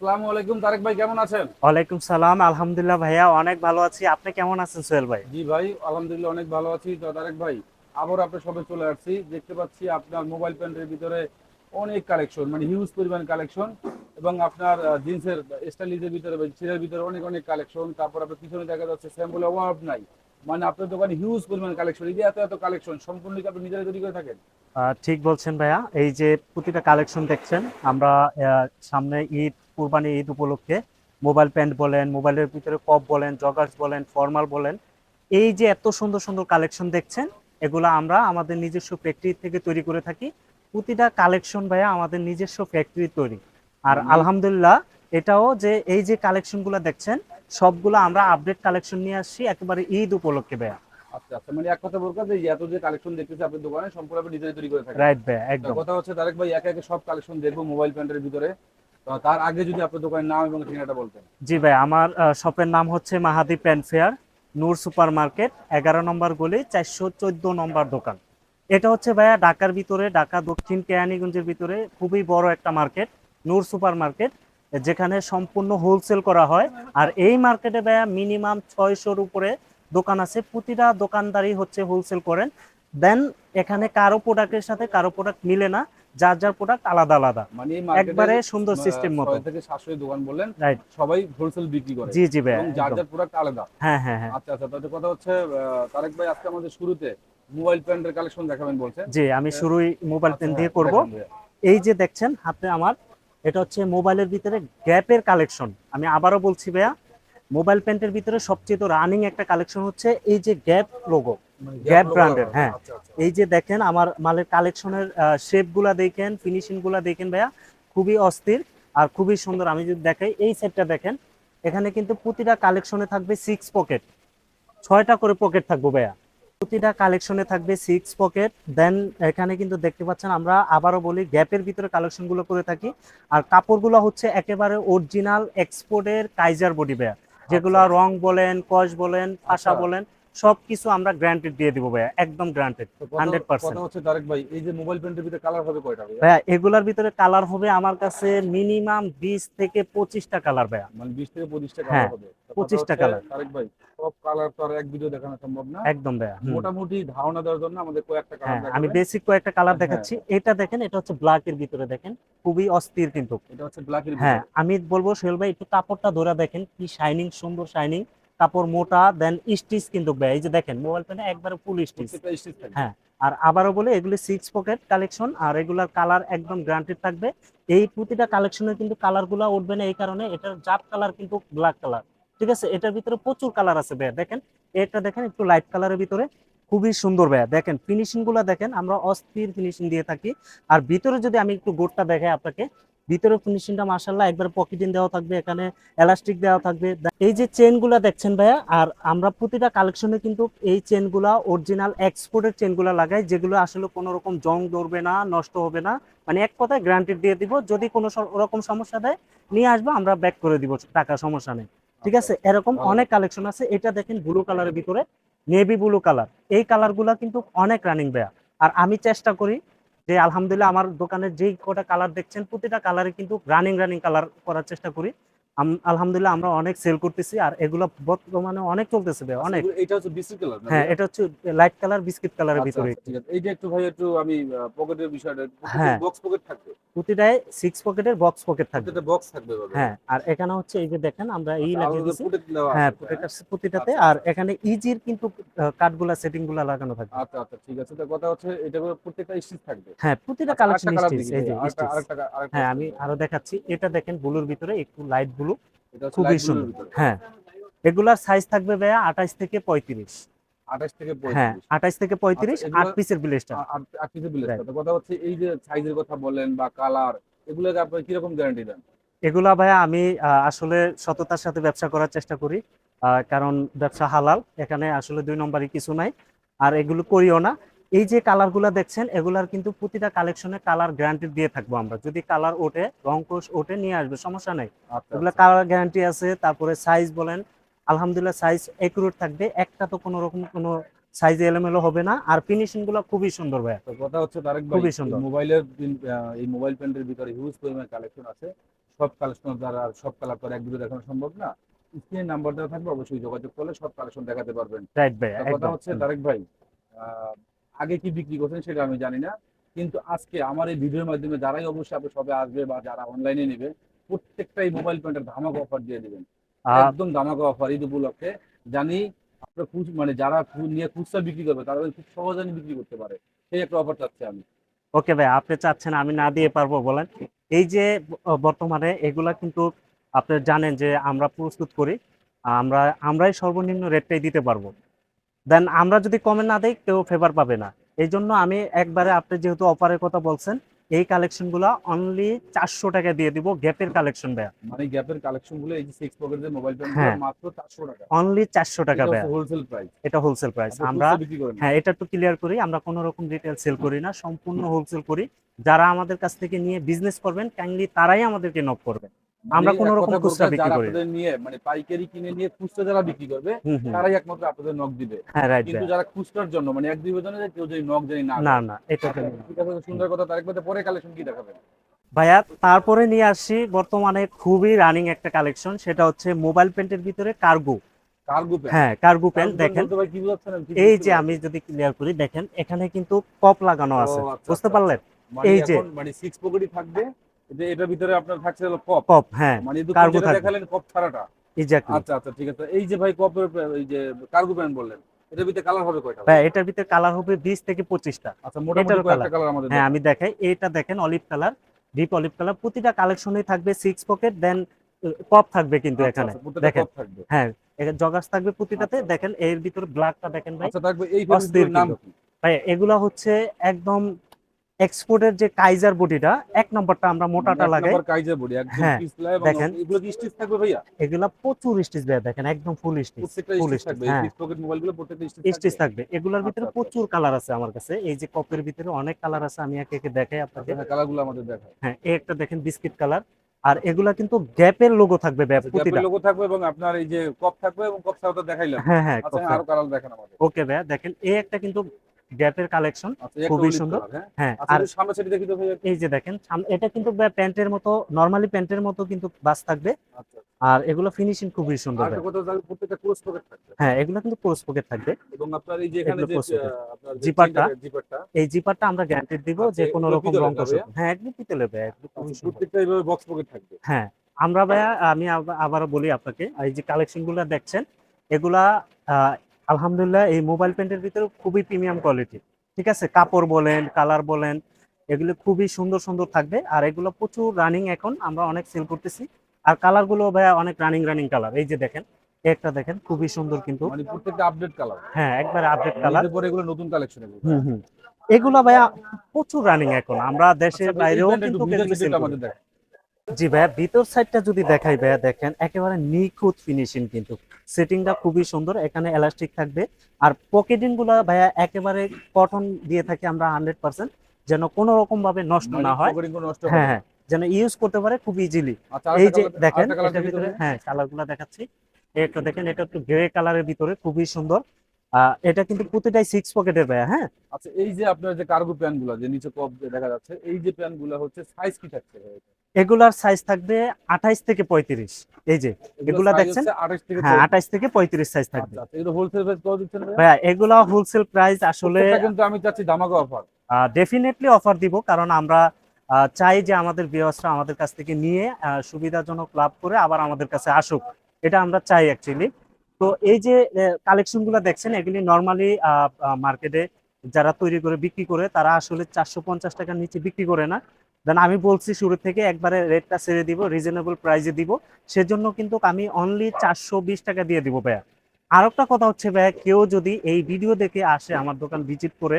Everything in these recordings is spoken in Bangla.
আসসালামু আলাইকুম তারেক ভাই কেমন আছেন? ওয়ালাইকুম সালাম। আলহামদুলিল্লাহ ভাইয়া অনেক ভালো আছি। আপনি কেমন আছেন সোহেল ভাই? জি ভাই আলহামদুলিল্লাহ অনেক ভালো আছি। তো তারেক ভাই আবার আপনার সবে চলে আসছি। দেখতে পাচ্ছি আপনার মোবাইল প্যান্টের ভিতরে অনেক কালেকশন মানে হিউজ পরিমাণ কালেকশন এবং আপনার জিন্সের স্টাইলিজের ভিতরে ছিলের ভিতরে অনেক অনেক কালেকশন। তারপর আপনার পিছনে দেখা যাচ্ছে স্যাম্পল অভাব নাই। মানে আপনার দোকানে হিউজ পরিমাণ কালেকশন। এই যে এত এত কালেকশন সম্পূর্ণ আপনি নিজেরা তৈরি করে থাকেন? ঠিক বলছেন ভাইয়া। এই যে প্রতিটা কালেকশন দেখছেন আমরা সামনে ঈদ কুরবানি ঈদ উপলক্ষে মোবাইল প্যান্ট বলেন মোবাইলের ভিতরে কপ বলেন জগার্স বলেন ফর্মাল বলেন এই যে এত সুন্দর সুন্দর কালেকশন দেখছেন এগুলো আমরা আমাদের নিজস্ব ফ্যাক্টরি থেকে তৈরি করে থাকি। প্রতিটা কালেকশন ভাইয়া আমাদের নিজস্ব ফ্যাক্টরি তৈরি। আর আলহামদুলিল্লাহ এটাও যে এই যে কালেকশনগুলো দেখছেন সবগুলো আমরা আপডেট কালেকশন নিয়ে আসছি একেবারে ঈদ উপলক্ষে ভাইয়া। আচ্ছা আচ্ছা মানে এক কথা বলব যে এত যে কালেকশন দেখতেছি আপনার দোকানে সম্পূর্ণ আপনি তৈরি করে থাকেন। রাইট ভাইয়া তো একদম কথা হচ্ছে তারেক ভাই একে একে সব কালেকশন দেখব মোবাইল প্যান্টের ভিতরে। তার আগে যদি আপনার দোকানের নাম এবং ঠিকানাটা বলতেন। জি ভাই, আমার শপের নাম হচ্ছে Mahadi pant fair, Noor super market এগারো নম্বর গলি, চারশো চোদ্দ নম্বর দোকান। এটা হচ্ছে ভাইয়া ঢাকার ভিতরে, ঢাকা, দক্ষিণ কেরানীগঞ্জের ভিতরে খুবই বড় একটা মার্কেট, নূর সুপার মার্কেট যেখানে সম্পূর্ণ হোলসেল করা হয়। আর এই মার্কেটে ভাইয়া মিনিমাম ছয়শোর উপরে দোকান আছে। প্রতিটা দোকানদারই হচ্ছে হোলসেল করেন। দেন এখানে কারও প্রোডাক্টের সাথে কারও প্রোডাক্ট মিলে না। যার যার প্রোডাক্ট আলাদা আলাদা। মানে একবারে সুন্দর সিস্টেম মতো। থেকে সাতশো দোকান বললেন রাইট সবাই হোলসেল বিক্রি করে। জি জি ভাইয়া যার যার প্রোডাক্ট আলাদা। হ্যাঁ হ্যাঁ হ্যাঁ। আচ্ছা আচ্ছা তাহলে কথা হচ্ছে তারেক ভাই আজকে আমাদের শুরুতে মোবাইল প্যান্টের কালেকশন দেখাবেন বলছেন। জি আমি শুরুই মোবাইল পেন আচ্ছা, দিয়ে করব। এই যে দেখছেন হাতে আমার এটা হচ্ছে মোবাইলের ভিতরে গ্যাপের কালেকশন আমি আবারও বলছি ভাইয়া মোবাইল প্যান্টের ভিতরে সবচেয়ে তো রানিং একটা কালেকশন হচ্ছে এই যে গ্যাপ লোগো গ্যাপ এর, হ্যাঁ। আচ্ছা, আচ্ছা। এই যে দেখেন আমার মালের কালেকশনের শেপগুলা দেখেন ফিনিশিংগুলা দেখেন ভাইয়া খুবই অস্থির আর খুবই সুন্দর আমি যদি দেখাই এই সেটটা দেখেন এখানে কিন্তু প্রতিটা কালেকশনে থাকবে সিক্স পকেট ছয়টা করে পকেট থাকবে ভাইয়া প্রতিটা কালেকশনে থাকবে সিক্স পকেট দেন এখানে কিন্তু দেখতে পাচ্ছেন আমরা আবারও বলি গ্যাপের ভিতরে কালেকশনগুলো করে থাকি আর কাপড়গুলো হচ্ছে একেবারে অরিজিনাল এক্সপোর্টের কাইজার বডি ভাইয়া যেগুলো। রং বলেন কস বলেন পাশা আচ্ছা। বলেন সবকিছু আমরা গ্যারান্টেড দিয়ে দিব ভাইয়া একদম গ্যারান্টেড 100% কথা হচ্ছে তারেক ভাই এই যে মোবাইল প্যান্টের ভিতরে কালার হবে কয়টা ভাইয়া? ভাইয়া এগুলার ভিতরে কালার হবে আমার কাছে মিনিমাম বিশ থেকে পঁচিশটা কালার ভাইয়া। মানে বিশ থেকে পঁচিশটা হ্যাঁ, কালার হবে। তো কথা 25টা হচ্ছে, colour। ভাই সব কালার তো আর এক ভিডিও দেখানো সম্ভব না। একদম ভাইয়া মোটামুটি ধারণা দেওয়ার জন্য আমাদের কয়েকটা হ্যাঁ কালার আমি বেসিক কয়েকটা কালার হ্যাঁ। দেখাচ্ছি। এটা দেখেন এটা হচ্ছে ব্ল্যাক এর ভিতরে দেখেন খুবই অস্থির কিন্তু। এটা হচ্ছে ব্ল্যাকের হ্যাঁ আমি বলব সোহেল ভাই একটু কাপড়টা ধরে দেখেন কি শাইনিং সুন্দর শাইনিং কাপড় মোটা দেন স্টিচ কিন্তু ভাই এই যে দেখেন মোবাইল ফোনে একবারে ফুল স্টিচ হ্যাঁ। আর আবারও বলে এগুলি সিক্স পকেট কালেকশন আর এগুলার কালার একদম গ্যারান্টেড থাকবে। এই প্রতিটা কালেকশনের কিন্তু কালারগুলো উঠবে না এই কারণে এটার জাপ কালার কিন্তু ব্ল্যাক কালার ঠিক আছে? এটার ভিতরে প্রচুর কালার আছে ভাইয়া। দেখেন এটা দেখেন একটু লাইট কালারের ভিতরে। খুবই সুন্দর ভাইয়া। দেখেন ফিনিশিংগুলা দেখেন আমরা অস্থির ফিনিশিং দিয়ে থাকি। আর ভিতরে যদি আমি একটু গোটটা দেখাই আপনাকে ভিতরে ফিনিশিংটা মার্শাল্লাহ একবার পকেটিং দেওয়া থাকবে এখানে এলাস্টিক দেওয়া থাকবে। এই যে চেনগুলা দেখছেন ভাইয়া আর আমরা প্রতিটা কালেকশনে কিন্তু এই চেনগুলা অরিজিনাল এক্সপোর্টের চেনগুলা লাগাই যেগুলো আসলে কোনো রকম জং ধরবে না নষ্ট হবে না। মানে এক কথায় গ্যারান্টেড দিয়ে দিব যদি কোনো রকম সমস্যা দেয় নিয়ে আসব আমরা ব্যাক করে দিব টাকা সমস্যা নেই। ঠিক আছে? এরকম অনেক কালেকশন আছে এটা দেখেন ব্লু কালারের ভিতরে নেভি ব্লু কালার এই কালারগুলা কিন্তু অনেক রানিং ভাইয়া। আর আমি চেষ্টা করি যে আলহামদুলিল্লাহ আমার দোকানের যেই কটা কালার দেখছেন, প্রতিটা কালারে কিন্তু রানিং রানিং কালার করার চেষ্টা করি। আলহামদুলিল্লাহ আমরা অনেক সেল করতেছি আর এগুলো বর্তমানে অনেক চলতেছে ভাই অনেক। এটা হচ্ছে বিস্কিট কালার হ্যাঁ এটা হচ্ছে লাইট কালার বিস্কিট কালারের ভিতরে আছে। এইটা একটু ভাই একটু আমি পকেটের বিষয়টা হ্যাঁ। বক্স পকেট থাকবে? প্রতিটায় সিক্স পকেটের বক্স পকেট থাকবে। প্রত্যেকটা বক্স থাকবে হ্যাঁ আর এখানে হচ্ছে এই যে দেখেন আমরা এই আচ্ছা, লাগিয়ে হ্যাঁ প্রতিটাতে। আচ্ছা, আর এখানে ইজির কিন্তু কাঠগুলা সেটিংগুলা লাগানো থাকবে আচ্ছা আচ্ছা ঠিক আছে। তো কথা হচ্ছে এটা প্রত্যেকটা স্টিচ থাকবে? হ্যাঁ প্রতিটা আচ্ছা, কালেকশন স্টিচ এই যে আরেকটা- আরেকটা- আরেকটা হ্যাঁ আমি আরও দেখাচ্ছি। এটা দেখেন ব্লুর ভিতরে একটু লাইট ব্লু হচ্ছে খুবই সুন্দর। হ্যাঁ এগুলার সাইজ থাকবে ভাইয়া আঠাইশ থেকে পঁয়ত্রিশ। 28 থেকে হ্যাঁ 35 আঠাইশ থেকে পঁয়ত্রিশ আচ্ছা, আট পিসের ব্লেসটা কথা হচ্ছে এই যে সাইজের কথা বলেন বা কালার এগুলোকে আপনি কি রকম গ্যারান্টি দেন? এগুলা ভাইয়া আমি আসলে সততার সাথে ব্যবসা করার চেষ্টা করি। কারণ ব্যবসা হালাল এখানে আসলে দুই নম্বরই কিছু নাই। আর এগুলো করিও না। এই যে কালারগুলা দেখছেন এগুলার কিন্তু প্রতিটা কালেকশনে কালার গ্যারান্টি দিয়ে থাকব আমরা। যদি কালার ওঠে রং কোষ ওঠে নিয়ে আসবে সমস্যা নাই। এগুলা কালার গ্যারান্টি আছে তারপরে সাইজ বলেন আলহামদুলিল্লাহ সাইজ একুরেট থাকবে। একটা তো কোনো রকম কোনো সাইজ এলোমেলো হবে না। আর ফিনিশিংগুলো খুবই সুন্দর ভাই তো কথা হচ্ছে তারেক ভাই খুবই সুন্দর। মোবাইলের এই মোবাইল প্যান্টের ভিতরে হিউজ পরিমাণ কালেকশন আছে। সব কালেকশন দ্বারা আর সব কালার আর এক ভিডিও দেখানো সম্ভব না। স্ক্রিনে নাম্বার দেওয়া থাকবে অবশ্যই যোগাযোগ করলে সব কালেকশন দেখাতে পারবেন। রাইট ভাই কথা হচ্ছে তারেক ভাই আগে কি বিক্রি করছেন সেটা আমি জানি না। কিন্তু আজকে আমার এই ভিডিওর মাধ্যমে যারাই অবশ্যই আপনার সবে আসবে বা যারা অনলাইনে নেবে প্রত্যেকটাই মোবাইল প্যান্টের ধামাকা অফার দিয়ে দেবেন। একদম ধামাকা অফার ঈদ উপলক্ষে। জানি আপনার মানে যারা নিয়ে খুচরা বিক্রি করবে তারা খুব সহজে বিক্রি করতে পারে। সেই একটা অফার চাচ্ছি আমি। ওকে ভাই আপনি চাচ্ছেন আমি না দিয়ে পারব বলেন। এই যে বর্তমানে এগুলা কিন্তু আপনি জানেন যে আমরা প্রস্তুত করি আমরা আমরাই সর্বনিম্ন রেটটাই দিতে পারব। দেন আমরা যদি কমে না দেই কেউ ফেভার পাবে না। এই জন্য আমি একবারে আপনি যেহেতু অফারের কথা বলছেন এই কালেকশনগুলো অনলি চারশো টাকা দিয়ে দিব গ্যাপের কালেকশন ভাইয়া। মানে গ্যাপের কালেকশনগুলো এই যে সিক্স পকেটের মোবাইল প্যান্ট। মাত্র চারশো টাকা। অনলি চারশো টাকা ভাইয়া। হোলসেল প্রাইস এটা হোলসেল প্রাইস আমরা করেন। না। হ্যাঁ এটা একটু ক্লিয়ার করি আমরা কোনো রকম রিটেল সেল করি না সম্পূর্ণ হোলসেল করি। যারা আমাদের কাছ থেকে নিয়ে বিজনেস করবেন কাইন্ডলি তারাই আমাদেরকে নক করবেন। আমরা মানে কোনো রকম খুচরা বিক্রি করি আপনাদের নিয়ে মানে পাইকারি কিনে নিয়ে খুচরা যারা বিক্রি করবে তারাই একমাত্র আপনাদের নক দিবে। হ্যাঁ রাইট কিন্তু যারা খুচরার জন্য মানে এক দুই জনের কেউ যদি নক জানি না না না এটা তো ঠিক আছে সুন্দর কথা। তারেক ভাই পরে কালেকশন কি দেখাবেন? ভাইয়া তারপরে নিয়ে আসছি বর্তমানে খুবই রানিং একটা কালেকশন সেটা হচ্ছে মোবাইল প্যান্টের ভিতরে কার্গো কার্গো প্যান্ট হ্যাঁ কার্গো প্যান্ট দেখেন। এই যে আমি যদি ক্লিয়ার করি দেখেন এখানে কিন্তু কপ লাগানো আছে আচ্ছা, বুঝতে আচ্ছা। পারলেন? মানে এই যে- মানে সিক্স পকেটই থাকবে যে এটার ভিতরে আপনার থাকছে হলো কপ কপ হ্যাঁ মানে cargo দেখালেন কপ ছাড়াটা। এক্স্যাক্টলি আচ্ছা আচ্ছা ঠিক আছে। এই যে ভাই কপের এই যে কার্গো প্যান্ট বললেন এটার ভিতরে কালার হবে কয়টা? ভাই এটার ভিতরে কালার হবে বিশ থেকে পঁচিশটা। আচ্ছা মোটামুটি colour। কালার আমাদের হ্যাঁ আমি দেখাই। এটা দেখেন olive colour deep olive colour প্রতিটা কালেকশনেই থাকবে সিক্স পকেট দেন কপ থাকবে কিন্তু আচ্ছা, এখানে। আচ্ছা, দেখেন। হ্যাঁ জগার্স থাকবে প্রতিটাতে। আচ্ছা, দেখেন এর ভিতরে ব্ল্যাকটা দেখেন ভাই। আচ্ছা থাকবে এই নাম ভাই এগুলা হচ্ছে একদম এক্সপোর্টের যে কাইজার বডিটা এক নম্বরটা আমরা মোটাটা লাগাই। কাইজার বডি একদম হ্যাঁ, দেখেন। এগুলো কি স্টিচ থাকবে ভাইয়া? এগুলা প্রচুর স্টিচ দেয়া দেখেন একদম ফুল স্টিচ ফুল স্টিচ থাকবে হ্যাঁ। পকেট মোবাইল প্রত্যেকটা স্টিচ স্টিচ থাকবে। এগুলার ভিতরে আচ্ছা, আচ্ছা। প্রচুর কালার আছে আমার কাছে। এই যে কপের ভিতরে অনেক কালার আছে আমি একে একে দেখাই গুলো আমাদের দেখায় হ্যাঁ এই একটা দেখেন বিস্কিট কালার আর এগুলা কিন্তু গ্যাপের লোগো থাকবে গ্যাপের লোগো থাকবে এবং আপনার এই যে কপ থাকবে এবং কপ ছাড়াটা দেখাইলাম। হ্যাঁ হ্যাঁ আচ্ছা কালার দেখেন আমাদের। ওকে ভাইয়া দেখেন এই একটা কিন্তু গ্যাপের কালেকশন আচ্ছা খুবই সুন্দর। হ্যাঁ। হ্যাঁ আচ্ছা আর সামনে সাইডে দেখি তো এই যে দেখেন এটা কিন্তু প্যান্টের মতো নরমালি প্যান্টের মতো কিন্তু বাস থাকবে। আচ্ছা। আর এগুলো ফিনিশিং খুবই সুন্দর প্রত্যেকটা পকেট থাকবে। হ্যাঁ এগুলো কিন্তু পকেট থাকবে। এবং আপনার এই যে এখানে যে close pocket। আহ, আপনার জিপারটা? জিপারটা। এই জিপারটা আমরা গ্যারান্টি দিব যে কোনো রকম রং হ্যাঁ একদম পিতলে ভাইয়া একদম খুবই সুন্দর। প্রত্যেকটা এইভাবে বক্স পকেট থাকবে। হ্যাঁ আমরা ভাইয়া আমি আব- আবারও বলি আপনাকে এই যে কালেকশনগুলো দেখছেন এগুলা আলহামদুলিল্লাহ এই মোবাইল প্যান্টের ভিতরে খুবই প্রিমিয়াম কোয়ালিটি ঠিক আছে? কাপড় বলেন কালার বলেন এগুলো খুবই সুন্দর সুন্দর থাকবে। আর এগুলো প্রচুর রানিং এখন আমরা অনেক সেল করতেছি। আর কালারগুলো ভাইয়া অনেক রানিং রানিং কালার এই যে দেখেন একটা দেখেন খুবই সুন্দর কিন্তু। মানে প্রত্যেকটা আপডেট কালার হ্যাঁ একবারে আপডেট কালার এরপরে এগুলো নতুন কালেকশন এগুলো। হুম হুম। এগুলা ভাইয়া প্রচুর রানিং এখন। আমরা দেশের আচ্ছা, বাইরেও কিন্তু। জি ভাইয়া ভিতর সাইডটা যদি দেখাই ভাইয়া দেখেন একেবারে নিখুঁত ফিনিশিং কিন্তু। সেটিংটা খুবই সুন্দর এখানে এলাস্টিক থাকবে। আর পকেটিংগুলা ভাইয়া একেবারে কটন দিয়ে থাকি আমরা হান্ড্রেড পার্সেন্ট যেন কোনো রকম ভাবে নষ্ট মানে না হয়। হ্যাঁ হ্যাঁ। যেন ইউজ করতে পারে খুব ইজিলি আচ্ছা, এই যে দেখেন এটার ভিতরে হ্যাঁ কালারগুলা দেখাচ্ছি। একটা দেখেন এটা একটু গ্রে কালারের ভিতরে খুবই সুন্দর। এটা কিন্তু প্রতিটাই সিক্স পকেটের ভাইয়া হ্যাঁ? আচ্ছা এই যে আপনার যে কার্গো প্যান্টগুলো যে নিচে কপ দেখা যাচ্ছে এই যে প্যান্টগুলো হচ্ছে সাইজ কি থাকছে? এগুলার সাইজ থাকবে আঠাইশ থেকে পঁয়ত্রিশ। এই যে এগুলা দেখছেন? হচ্ছে 28 থেকে হ্যাঁ আঠাইশ থেকে পঁয়ত্রিশ সাইজ থাকবে। আচ্ছা, আচ্ছা, হোলসেল প্রাইস ভাইয়া? এগুলা হোলসেল প্রাইস আসলে কিন্তু আমি চাচ্ছি ধামাকা অফার ডেফিনেটলি অফার দিব কারণ আমরা চাই যে আমাদের ভিউয়ার্সরা আমাদের কাছ থেকে নিয়ে সুবিধাজনক লাভ করে আবার আমাদের কাছে আসুক। এটা আমরা চাই অ্যাকচুয়ালি তো এই যে কালেকশনগুলো দেখছেন এগুলি নর্মালি মার্কেটে যারা তৈরি করে বিক্রি করে তারা আসলে চারশো পঞ্চাশ টাকার নিচে বিক্রি করে না। দেন আমি বলছি শুরু থেকে একবারে রেটটা ছেড়ে দিব রিজনেবল প্রাইসে দিব। সেজন্য কিন্তু আমি অনলি চারশো বিশ টাকা দিয়ে দিব ভাইয়া। আর একটা কথা হচ্ছে ভাইয়া, কেউ যদি এই ভিডিও দেখে আসে আমার দোকান ভিজিট করে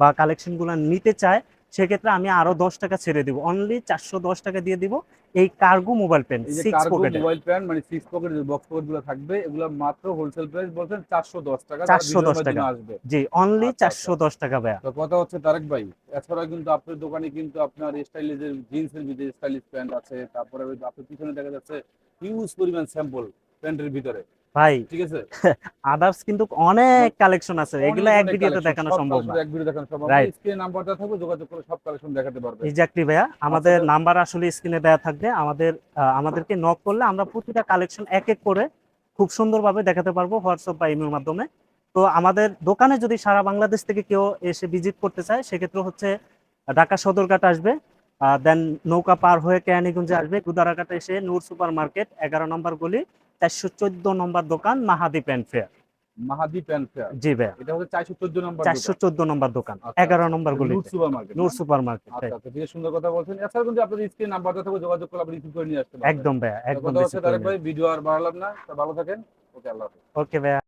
বা কালেকশনগুলো নিতে চায় সেক্ষেত্রে আমি আরও দশ টাকা ছেড়ে দিব। অনলি চারশো দশ টাকা দিয়ে দিব এই কার্গো মোবাইল যে সিক্স কার্গো পকেটে মোবাইল প্যান্ট মানে সিক্স পকেট যে বক্স পকেটগুলো থাকবে এগুলো মাত্র হোলসেল প্রাইস বলছেন 410 টাকা চারশো দশ টাকা। আসবে। জি অনলি আচ্ছা, চারশো দশ টাকা ভাইয়া। তো কথা হচ্ছে তারেক ভাই এছাড়া কিন্তু আপনার দোকানে কিন্তু আপনার স্টাইলিজের জিন্সের ভিতরে স্টাইলিশ প্যান্ট আছে তারপরে আপনার পিছনে দেখা যাচ্ছে হিউজ পরিমাণ স্যাম্পল প্যান্টের ভিতরে। ভাই ঠিক আছে। আদার্স কিন্তু অনেক কালেকশন আছে এগুলো এক ভিডিওতে দেখানো সম্ভব না। এক ভিডিও দেখানো সম্ভব না। স্ক্রিনে নাম্বারটা থাকবে যোগাযোগ করে সব কালেকশন দেখাতে পারবে। এক্স্যাক্টলি ভাইয়া আমাদের আচ্ছা। নাম্বার আসলে স্ক্রিনে দেওয়া থাকবে। আমাদের আমাদেরকে নক করলে আমরা প্রতিটা কালেকশন এক এক করে খুব সুন্দরভাবে দেখাতে পারব হোয়াটসঅ্যাপ বা ইমের মাধ্যমে। তো আমাদের দোকানে যদি সারা বাংলাদেশ থেকে কেউ এসে ভিজিট করতে চায় সেক্ষেত্রে হচ্ছে ঢাকা সদরঘাট আসবে। দেন নৌকা পার হয়ে কেরানীগঞ্জে আসবে। গুদারাঘাটে এসে নূর সুপার মার্কেট এগারো নম্বর গলি। চারশো চোদ্দ নম্বর দোকান Mahadi pant fair. Mahadi pant fair? জি ভাইয়া। এটা হচ্ছে চারশো চোদ্দ নম্বর চারশো চোদ্দ নম্বর দোকান আচ্ছা, এগারো নম্বর গলি Noor super market Noor super market আচ্ছা আচ্ছা সুন্দর কথা বলছেন। এছাড়া কিন্তু আপনাদের স্ক্রিন নাম্বারটা থেকে যোগাযোগ করলে আপনি রিসিভ করে নিয়ে আসতে পারবেন। একদম একদম ভাই ভিডিও আর বাড়ালাম না। ভালো থাকেন। ওকে আল্লাহ হাফেজ। ওকে ভাইয়া।